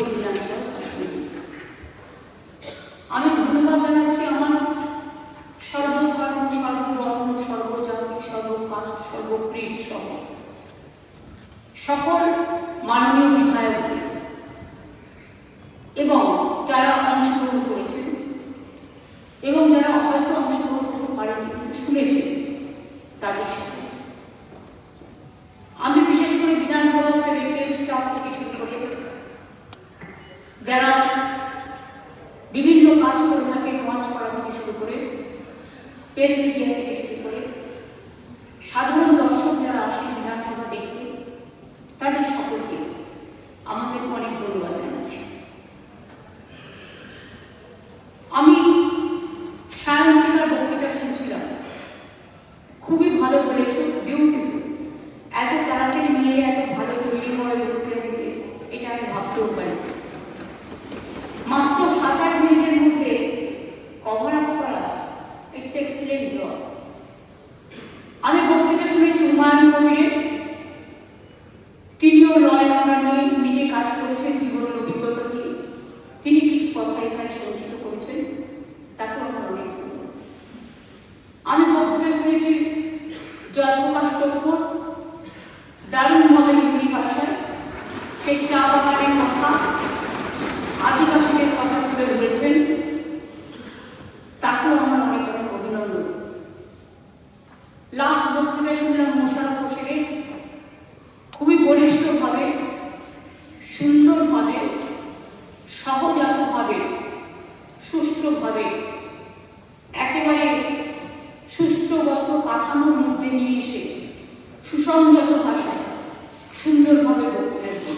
Obrigada. Né? বিভিন্ন কাজ করে থাকে মঞ্চ করা থেকে শুরু করে প্রেস মিডিয়া থেকে শুরু করে, সাধারণ দর্শক যারা আসেন বিধানসভা দেখতে, তাদের সকলকে আমাদের অনেক ধন্যবাদ। তিনিও লয় অর্ডার নিয়ে নিজে কাজ করেছেন জীবনের অভিজ্ঞতা দিয়ে তিনি কিছু কথা এখানে সঞ্চিত করেছেন তাকে আমার অনেক আমি বক্তৃতা শুনেছি জয়প্রকাশ টপ্পর দারুণভাবে হিন্দি ভাষায় সেই চা বাগানের কথা, আদিবাসীদের কথা তুলে ধরেছেন, তাকেও আমার অনেক অনেক অভিনন্দন। লাস্ট বক্তৃতা শুনলাম মোশারফ বলিষ্ঠভাবে, সুন্দরভাবে, সহজাতভাবে, সুষ্ঠুভাবে, একেবারে সুষ্ঠুগত কাঠামোর মধ্যে নিয়ে এসে সুসংযত ভাষায় সুন্দরভাবে বক্তৃতা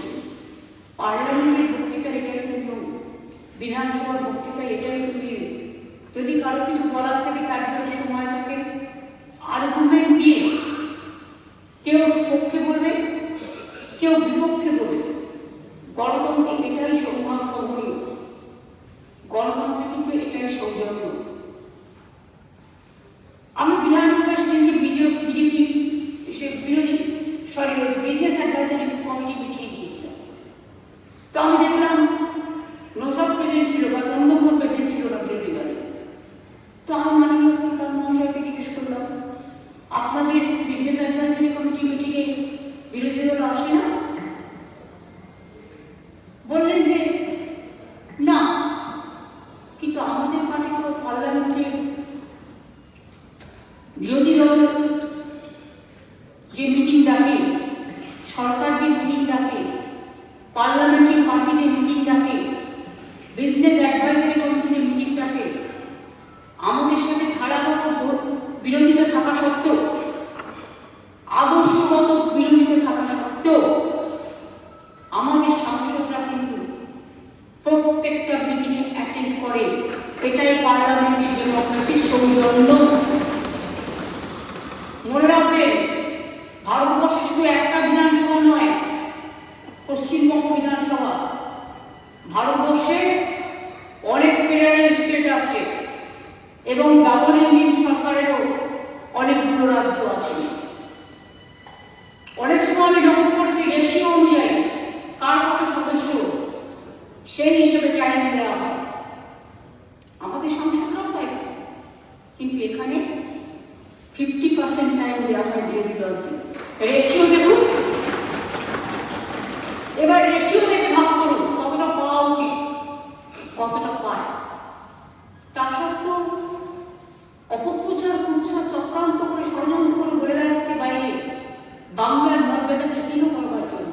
পার্লামেন্টের বক্তৃতা এটাই তো নিয়ম বিধানসভার বক্তৃতা এটাই তো নিয়ম যদি কারও কিছু বলার থাকে তার সময় থাকে আর্গুমেন্ট দিয়ে কেউ পক্ষে বলবে কেউ বিপক্ষে বলে গণতন্ত্রে এটাই সম্মান সহনীয় গণতন্ত্রে কিন্তু এটাই সৌজন্য আমি বিধানসভায় সেদিনকে বিজেপি সে বিরোধী সরি বিজনেস অ্যাডভাইজারি কমিটি মিটিংয়ে গিয়েছিলাম। তো আমি দেখলাম নৌসব প্রেসিডেন্ট ছিল বা অন্য কোনো প্রেসিডেন্ট ছিল না বিরোধী দলে তো আমি মাননীয় স্পিকার মহাশয়কে জিজ্ঞেস করলাম আপনাদের বিজনেস অ্যাডভাইজারি কমিটি মিটিংয়ে বিরোধী দল আসে না বললেন যে না কিন্তু আমাদের পার্টি তো পার্লামেন্টে বিরোধী দল যে মিটিং ডাকে সরকার যে মিটিং ডাকে পার্লামেন্টারি পার্টি যে মিটিং ডাকে বিজনেস অ্যাডভাইজারি কমিটি যে মিটিং ডাকে আমাদের সাথে ধারাগত ব- বিরোধিতা থাকা সত্ত্বেও আদর্শগত বিরোধিতা থাকা সত্ত্বেও আমাদের সাংসদরা কিন্তু প্রত্যেকটা মিটিংয়ে অ্যাটেন্ড করে এটাই পার্লামেন্টারি ডেমোক্রেসির সৌজন্য মনে রাখবেন ভারতবর্ষে শুধু একটা বিধানসভা নয় পশ্চিমবঙ্গ বিধানসভা ভারতবর্ষে অনেক ফেডারেল স্টেট আছে এবং ডাবল ইঞ্জিন সরকারেরও অনেকগুলো রাজ্য আছে অনেক সময় আমি লক্ষ্য করেছি রেশিও অনুযায়ী কার কত সদস্য সেই হিসেবে টাইম দেওয়া হয় আমাদের সংসদরাও তাই কিন্তু এখানে ফিফটি পার্সেন্ট টাইম দেওয়া হয় বিরোধী দলকে রেশিও দেখুন এবার রেশিও দেখে ভাগ করুন, কতটা পাওয়া উচিত, কতটা পায়। তা সত্ত্বেও অপপ্রচার, কুৎসা, চক্রান্ত করে ষড়যন্ত্র করে বলে বেড়াচ্ছে বাইরে। বাংলার মর্যাদাকে হীন করবার জন্য।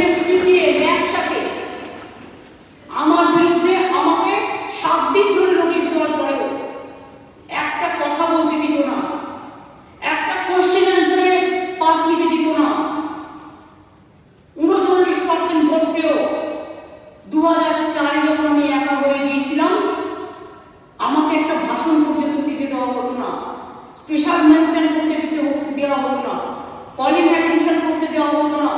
মধ্যেও দু হাজার চারে যখন আমি একা হয়ে গিয়েছিলাম, আমাকে একটা ভাষণ পর্যন্ত দিতে দেওয়া হতো না। স্পেশাল মেনশন করতে দিতে দেওয়া হতো না। কলিং অ্যাটেনশন করতে দেওয়া হতো না।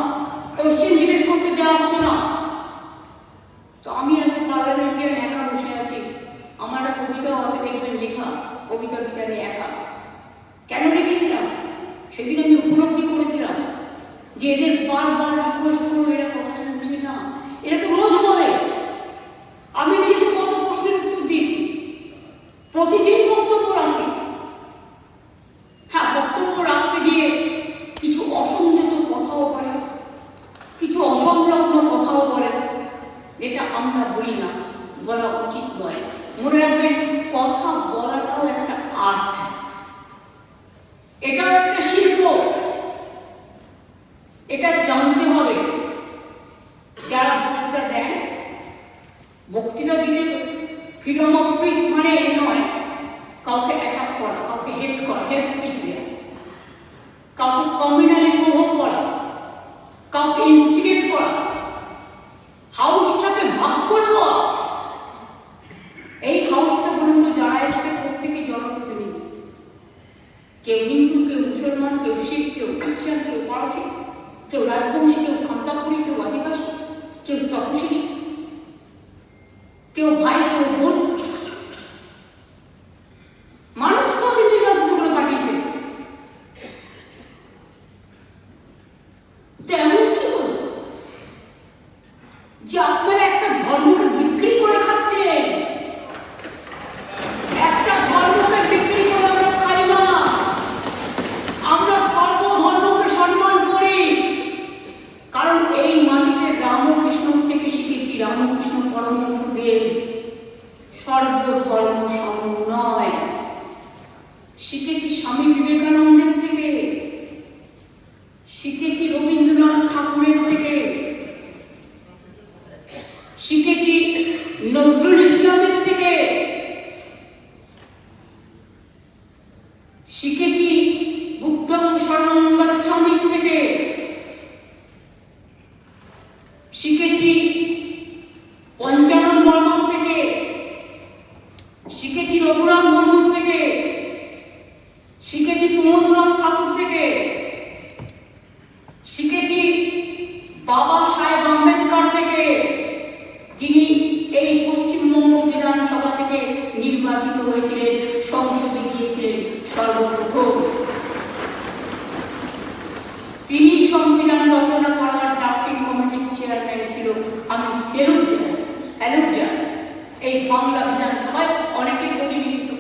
কোশ্চেন জিজ্ঞেস করতে দেওয়া হতো না। রাখবেন কথা বলাটাও একটা আর্ট এটাও একটা শিল্প। এটা জানতে হবে। যারা বক্তৃতা দেন, বক্তৃতা দিতে ফ্রিডম অফ স্পিচ মানে নয়, কাউকে অ্যাটাক করা, কাউকে হেল্প করা হেল্প স্পিচ দেওয়া কাউকে কমিউনালি প্রভোগ করা কাউকে ইনস্টিগেট করা হাউসটাকে ভাগ করে দেওয়া এই হাউসটা পর্যন্ত যারা এসছে প্রত্যেকে জনপ্রতিনিধি কেউ হিন্দু, কেউ মুসলমান, কেউ শিখ, কেউ খ্রিস্টান, কেউ পারসিক কেউ রাজবংশী, কেউ খান্তাপুরি কেউ আদিবাসী, কেউ তপশিলি কেউ ভাই কেউ বোন মানুষ কদিন নির্বাচিত করে পাঠিয়েছে তো এমন কি হলো যে আপনারা একটা ধর্মকে বিক্রি করে খাচ্ছেন একটা ধর্মকে বিক্রি করে আমরা খাই না আমরা সর্বধর্মকে সম্মান করি কারণ এই মাটিতে রামকৃষ্ণ থেকে শিখেছি রামকৃষ্ণ পরমহংসদেব সর্বধর্ম সমন্বয় শিখেছি স্বামী বিবেকানন্দের থেকে শিখেছি রবীন্দ্রনাথ ঠাকুরের থেকে শিখেছি নজরুল ইসলামের থেকে শিখেছি বুদ্ধম শরণম গচ্ছামির থেকে শিখেছি। পঞ্চানন বর্মন থেকে শিখেছি রঘুরাম মুর্মুর থেকে, শিখেছি ঠাকুর থেকে, শিখেছি বাবা সাহেব আম্বেদকর থেকে, যিনি এই পশ্চিমবঙ্গ বিধানসভা থেকে নির্বাচিত হয়েছিলেন, সংসদে গিয়েছিলেন সর্বপ্রথম। আমরা অভিযান সবাই অনেকেই প্রতিনিধিত্ব